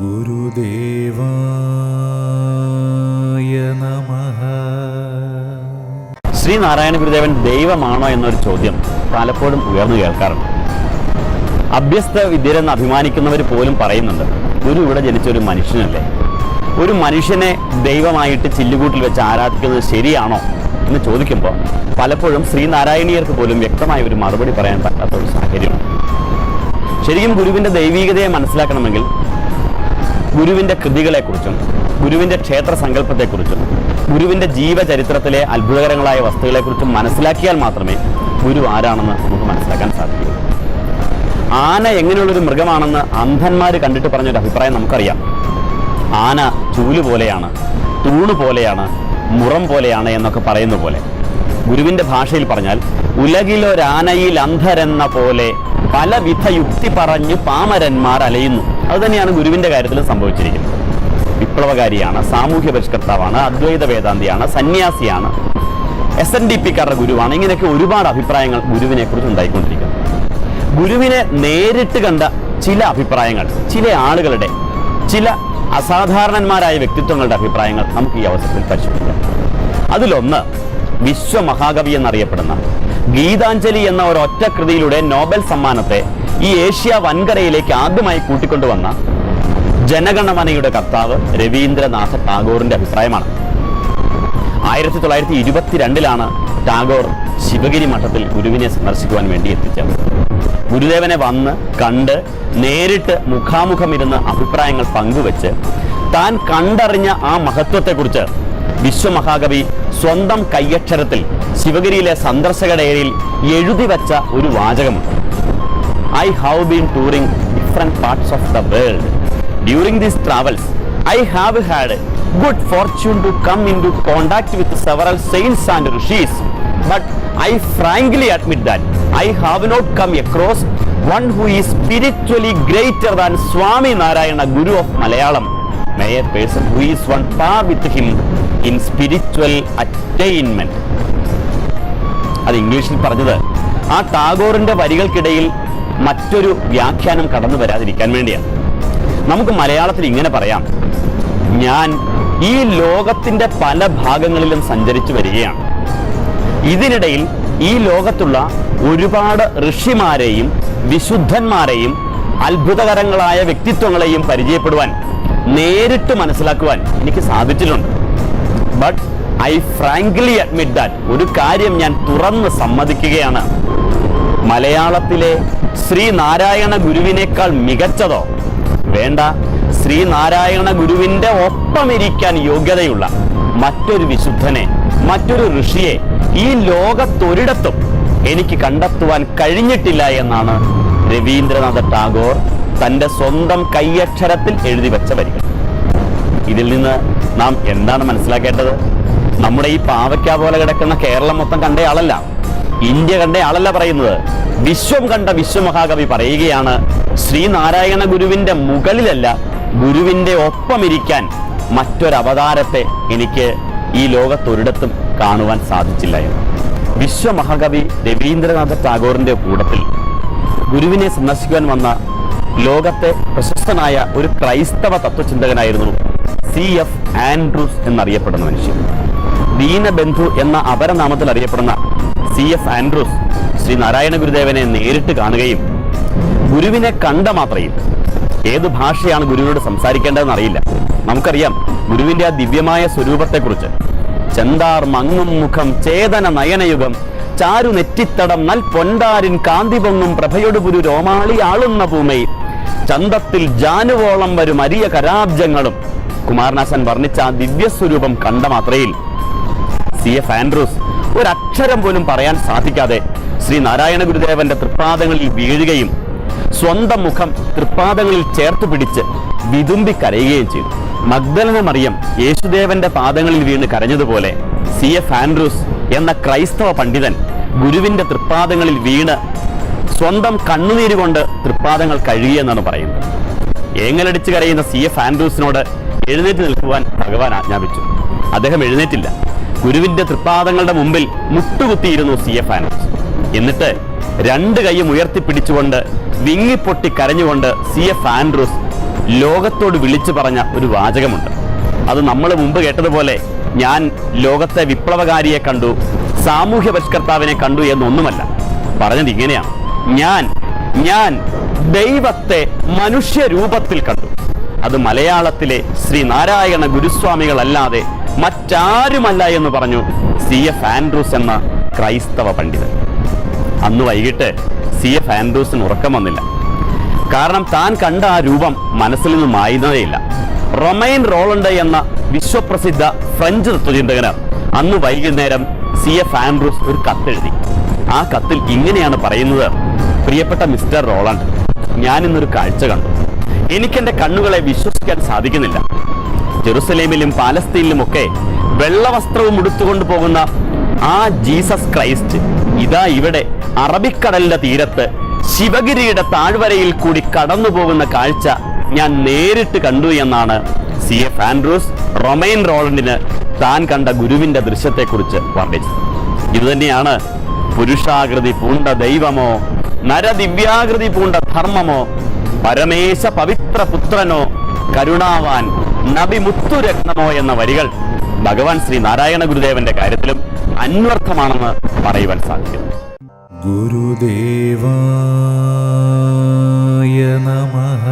ഗുരുദേവായ നമഃ. ശ്രീനാരായണ ഗുരുദേവൻ ദൈവമാണോ എന്നൊരു ചോദ്യം പലപ്പോഴും ഉയർന്നു കേൾക്കാറുണ്ട്. അഭ്യസ്ത വിദ്യരെന്ന് അഭിമാനിക്കുന്നവർ പോലും പറയുന്നുണ്ട് ഗുരു ഇവിടെ ജനിച്ച ഒരു മനുഷ്യനല്ലേ? ഒരു മനുഷ്യനെ ദൈവമായിട്ട് ചില്ലുകൂട്ടിൽ വെച്ച് ആരാധിക്കുന്നത് ശരിയാണോ? എന്ന് ചോദിക്കുമ്പോൾ പലപ്പോഴും ശ്രീനാരായണീയർക്ക് പോലും വ്യക്തമായ ഒരു മറുപടി പറയാൻ പറ്റാത്ത ഒരു സാഹചര്യമാണ് ശരിക്കും ഗുരുവിന്റെ ദൈവീകതയെ മനസ്സിലാക്കണമെങ്കിൽ ഗുരുവിന്റെ കൃതികളെക്കുറിച്ചും ഗുരുവിന്റെ ക്ഷേത്ര സങ്കല്പത്തെക്കുറിച്ചും ഗുരുവിന്റെ ജീവചരിത്രത്തിലെ അത്ഭുതകരങ്ങളായ വസ്തുക്കളെക്കുറിച്ചും മനസ്സിലാക്കിയാൽ മാത്രമേ ഗുരു ആരാണെന്ന് നമുക്ക് മനസ്സിലാക്കാൻ സാധിക്കൂ. ആന എങ്ങനെയുള്ളൊരു മൃഗമാണെന്ന് അന്ധന്മാർ കണ്ടിട്ട് പറഞ്ഞൊരു അഭിപ്രായം നമുക്കറിയാം. ആന ചൂൽ പോലെയാണ് തൂണ് പോലെയാണ് മുറം പോലെയാണ് എന്നൊക്കെ പറയുന്ന പോലെ. ഗുരുവിന്റെ ഭാഷയിൽ പറഞ്ഞാൽ ഉലകിലൊരാനയിൽ അന്ധരെന്ന പോലെ പലവിധ യുക്തി പറഞ്ഞു പാമരന്മാർ അലയുന്നു. അത് ഗുരുവിന്റെ കാര്യത്തിലും സംഭവിച്ചിരിക്കുന്നത്. വിപ്ലവകാരിയാണ് സാമൂഹ്യ പരിഷ്കർത്താവാണ് അദ്വൈത വേദാന്തിയാണ് സന്യാസിയാണ് എസ് എൻ ഡി പിക്കാരുടെ ഗുരുവാണ്. ഇങ്ങനെയൊക്കെ ഒരുപാട് അഭിപ്രായങ്ങൾ ഗുരുവിനെ കുറിച്ച് ഉണ്ടായിക്കൊണ്ടിരിക്കുന്നു. ഗുരുവിനെ നേരിട്ട് കണ്ട ചില അഭിപ്രായങ്ങൾ ചില ആളുകളുടെ ചില അസാധാരണന്മാരായ വ്യക്തിത്വങ്ങളുടെ അഭിപ്രായങ്ങൾ നമുക്ക് ഈ അവസരത്തിൽ പരിശോധിക്കാം. അതിലൊന്ന് വിശ്വമഹാകവി എന്നറിയപ്പെടുന്ന ഗീതാഞ്ജലി എന്ന ഒരു ഒറ്റ കൃതിയിലൂടെ നോബൽ സമ്മാനത്തെ ഈ ഏഷ്യ വൻകരയിലേക്ക് ആദ്യമായി കൂട്ടിക്കൊണ്ടുവന്ന ജനഗണമനയുടെ കർത്താവ് രവീന്ദ്രനാഥ ടാഗോറിന്റെ അഭിപ്രായമാണ്. ആയിരത്തി തൊള്ളായിരത്തി ഇരുപത്തിരണ്ടിലാണ് ടാഗോർ ശിവഗിരി മഠത്തിൽ ഗുരുവിനെ സന്ദർശിക്കുവാൻ വേണ്ടി എത്തിച്ചത് ഗുരുദേവനെ വന്ന് കണ്ട് നേരിട്ട് മുഖാമുഖം ഇരുന്ന് അഭിപ്രായങ്ങൾ പങ്കുവെച്ച് താൻ കണ്ടറിഞ്ഞ ആ മഹത്വത്തെക്കുറിച്ച് വിശ്വമഹാകവി സ്വന്തം കയ്യക്ഷരത്തിൽ ശിവഗിരിയിലെ സന്ദർശകരുടെ എഴുതി വച്ച ഒരു വാചകമുണ്ട്. I have been touring different parts of the world during these travels I have had good fortune to come into contact with several saints and rishis but I frankly admit that I have not come across one who is spiritually greater than Swami Narayana Guru of Malayalam May person person one പാ with him in spiritual attainment. അത് ഇംഗ്ലീഷിൽ പറഞ്ഞത് ആ ടാഗോറിന്റെ വരികൾക്കിടയിൽ മറ്റൊരു വ്യാഖ്യാനം കടന്നു വരാതിരിക്കാൻ വേണ്ടിയാണ്. നമുക്ക് മലയാളത്തിൽ ഇങ്ങനെ പറയാം. ഞാൻ ഈ ലോകത്തിന്റെ പല ഭാഗങ്ങളിലും സഞ്ചരിച്ചു വരികയാണ്. ഇതിനിടയിൽ ഈ ലോകത്തുള്ള ഒരുപാട് ഋഷിമാരെയും വിശുദ്ധന്മാരെയും അത്ഭുതകരങ്ങളായ വ്യക്തിത്വങ്ങളെയും പരിചയപ്പെടുവാൻ നേരിട്ട് മനസ്സിലാക്കുവാൻ എനിക്ക് സാധിച്ചിട്ടുണ്ട്. But I frankly admit that ഒരു കാര്യം ഞാൻ തുറന്ന് സമ്മതിക്കുകയാണ്. മലയാളത്തിലെ ശ്രീനാരായണ ഗുരുവിനേക്കാൾ മികച്ചതോ? വേണ്ട. ശ്രീനാരായണ ഗുരുവിന്റെ ഒപ്പമിരിക്കാൻ യോഗ്യതയുള്ള മറ്റൊരു വിശുദ്ധനെ മറ്റൊരു ഋഷിയെ ഈ ലോകത്തൊരിടത്തും എനിക്ക് കണ്ടെത്തുവാൻ കഴിഞ്ഞിട്ടില്ല എന്നാണ് രവീന്ദ്രനാഥ ടാഗോർ തന്റെ സ്വന്തം കൈയക്ഷരത്തിൽ എഴുതി വെച്ച വരികൾ. ഇതിൽ നിന്ന് നാം എന്താണ് മനസ്സിലാക്കേണ്ടത്? നമ്മുടെ ഈ പാവയ്ക്ക പോലെ കിടക്കുന്ന കേരളം മൊത്തം കണ്ടയാളല്ല ഇന്ത്യ കണ്ടയാളല്ല പറയുന്നത്. വിശ്വം കണ്ട വിശ്വമഹാകവി പറയുകയാണ് ശ്രീനാരായണ ഗുരുവിന്റെ മുകളിലല്ല ഗുരുവിന്റെ ഒപ്പമിരിക്കാൻ മറ്റൊരവതാരത്തെ എനിക്ക് ഈ ലോകത്തൊരിടത്തും കാണുവാൻ സാധിച്ചില്ല എന്ന്. വിശ്വമഹാകവി രവീന്ദ്രനാഥ ടാഗോറിന്റെ കൂടത്തിൽ ഗുരുവിനെ സന്ദർശിക്കുവാൻ വന്ന ലോകത്തെ പ്രശസ്തനായ ഒരു ക്രൈസ്തവ തത്വചിന്തകനായിരുന്നു സി എഫ് ആൻഡ്രൂസ് എന്നറിയപ്പെടുന്ന മനുഷ്യൻ. ദീനബന്ധു എന്ന അപരനാമത്തിൽ അറിയപ്പെടുന്ന C F Andrews Sree Narayana ഗുരുദേവനെ നേരിട്ട് കാണുകയും ഗുരുവിനെ കണ്ട മാത്രയിൽ ഏത് ഭാഷയാണ് ഗുരുവിനോട് സംസാരിക്കേണ്ടതെന്ന് അറിയില്ല. നമുക്കറിയാം ഗുരുവിന്റെ ആ ദിവ്യമായ സ്വരൂപത്തെക്കുറിച്ച്. ചെന്താർ മങ്ങും മുഖം ചേതന നയനയുഗം ചാരു നെറ്റിത്തടം നൽ പൊണ്ടാരിൻ കാന്തി പൊങ്ങും ഗുരു രോമാളി ആളുന്ന ഭൂമി ചന്തത്തിൽ ജാനുവോളം വരും അരിയ കരാബ്ജങ്ങളും. കുമാരനാശൻ വർണിച്ച ആ ദിവ്യസ്വരൂപം കണ്ട മാത്രയിൽ സി എഫ് ആൻഡ്രൂസ് ഒരക്ഷരം പോലും പറയാൻ സാധിക്കാതെ ശ്രീ നാരായണ ഗുരുദേവന്റെ തൃപ്പാദങ്ങളിൽ വീഴുകയും സ്വന്തം മുഖം തൃപ്പാദങ്ങളിൽ ചേർത്ത് പിടിച്ച് വിതുമ്പി കരയുകയും ചെയ്തു. മഗ്ദലന മറിയം യേശുദേവന്റെ പാദങ്ങളിൽ വീണ് കരഞ്ഞതുപോലെ സി എഫ് ആൻഡ്രൂസ് എന്ന ക്രൈസ്തവ പണ്ഡിതൻ ഗുരുവിന്റെ തൃപ്പാദങ്ങളിൽ വീണ് സ്വന്തം കണ്ണുനീര് കൊണ്ട് തൃപ്പാദങ്ങൾ കഴുകിയെന്നാണ് പറയുന്നത്. ഏങ്ങലടിച്ച് കരയുന്ന സി എഫ് ആൻഡ്രൂസിനോട് എഴുന്നേറ്റ് നിൽക്കുവാൻ ഭഗവാൻ ആജ്ഞാപിച്ചു. അദ്ദേഹം എഴുന്നേറ്റില്ല. ഗുരുവിന്റെ തൃപ്പാദങ്ങളുടെ മുമ്പിൽ മുട്ടുകുത്തിയിരുന്നു സി എഫ് ആൻഡ്രൂസ്. എന്നിട്ട് രണ്ട് കൈയും ഉയർത്തിപ്പിടിച്ചുകൊണ്ട് വിങ്ങിപ്പൊട്ടി കരഞ്ഞുകൊണ്ട് സി എഫ് ആൻഡ്രൂസ് ലോകത്തോട് വിളിച്ചു പറഞ്ഞ ഒരു വാചകമുണ്ട്. അത് നമ്മൾ മുമ്പ് കേട്ടതുപോലെ ഞാൻ ലോകത്തെ വിപ്ലവകാരിയെ കണ്ടു സാമൂഹ്യ പരിഷ്കർത്താവിനെ കണ്ടു എന്നൊന്നുമല്ല. പറഞ്ഞത് ഇങ്ങനെയാണ്. ഞാൻ ഞാൻ ദൈവത്തെ മനുഷ്യരൂപത്തിൽ കണ്ടു. അത് മലയാളത്തിലെ ശ്രീ നാരായണ ഗുരുസ്വാമികളല്ലാതെ മറ്റാരുമല്ല എന്ന് പറഞ്ഞു സി എഫ് ആൻഡ്രൂസ് എന്ന ക്രൈസ്തവ പണ്ഡിതൻ. അന്ന് വൈകിട്ട് സി എഫ് ആൻഡ്രൂസിന് ഉറക്കം വന്നില്ല. കാരണം താൻ കണ്ട ആ രൂപം മനസ്സിൽ നിന്ന് മായുന്നതേയില്ല. റൊമൈൻ റോളണ്ട് എന്ന വിശ്വപ്രസിദ്ധ ഫ്രഞ്ച് തത്വചിന്തകന് അന്ന് വൈകുന്നേരം സി എഫ് ആൻഡ്രൂസ് ഒരു കത്തെഴുതി. ആ കത്തിൽ ഇങ്ങനെയാണ് പറയുന്നത്. പ്രിയപ്പെട്ട മിസ്റ്റർ റോളണ്ട് ഞാൻ ഇന്നൊരു കാഴ്ച കണ്ടു. എനിക്കെന്റെ കണ്ണുകളെ വിശ്വസിക്കാൻ സാധിക്കുന്നില്ല. ജെറുസലേമിലും പാലസ്തീനിലുമൊക്കെ വെള്ളവസ്ത്രവും ഉടുത്തുകൊണ്ട് പോകുന്ന ആ ജീസസ് ക്രൈസ്റ്റ് ഇതാ ഇവിടെ അറബിക്കടലിന്റെ തീരത്ത് ശിവഗിരിയുടെ താഴ്വരയിൽ കൂടി കടന്നു പോകുന്ന കാഴ്ച ഞാൻ നേരിട്ട് കണ്ടു എന്നാണ് സി എഫ് ആൻഡ്രൂസ് റൊമൈൻ റോളണ്ടിന് താൻ കണ്ട ഗുരുവിന്റെ ദൃശ്യത്തെക്കുറിച്ച് വർണിച്ചത്. ഇതുതന്നെയാണ് പുരുഷാകൃതി പൂണ്ട ദൈവമോ നരദിവ്യാകൃതി പൂണ്ട ധർമ്മമോ പരമേശ പവിത്ര പുത്രനോ കരുണാവാൻ നബി മുത്തുരത്നമോ എന്ന വരികൾ ഭഗവാൻ ശ്രീ നാരായണ ഗുരുദേവന്റെ കാര്യത്തിലും അന്വർത്ഥമാണെന്ന് പറയുവാൻ സാധിക്കും ഗുരുദേവായ നമഃ.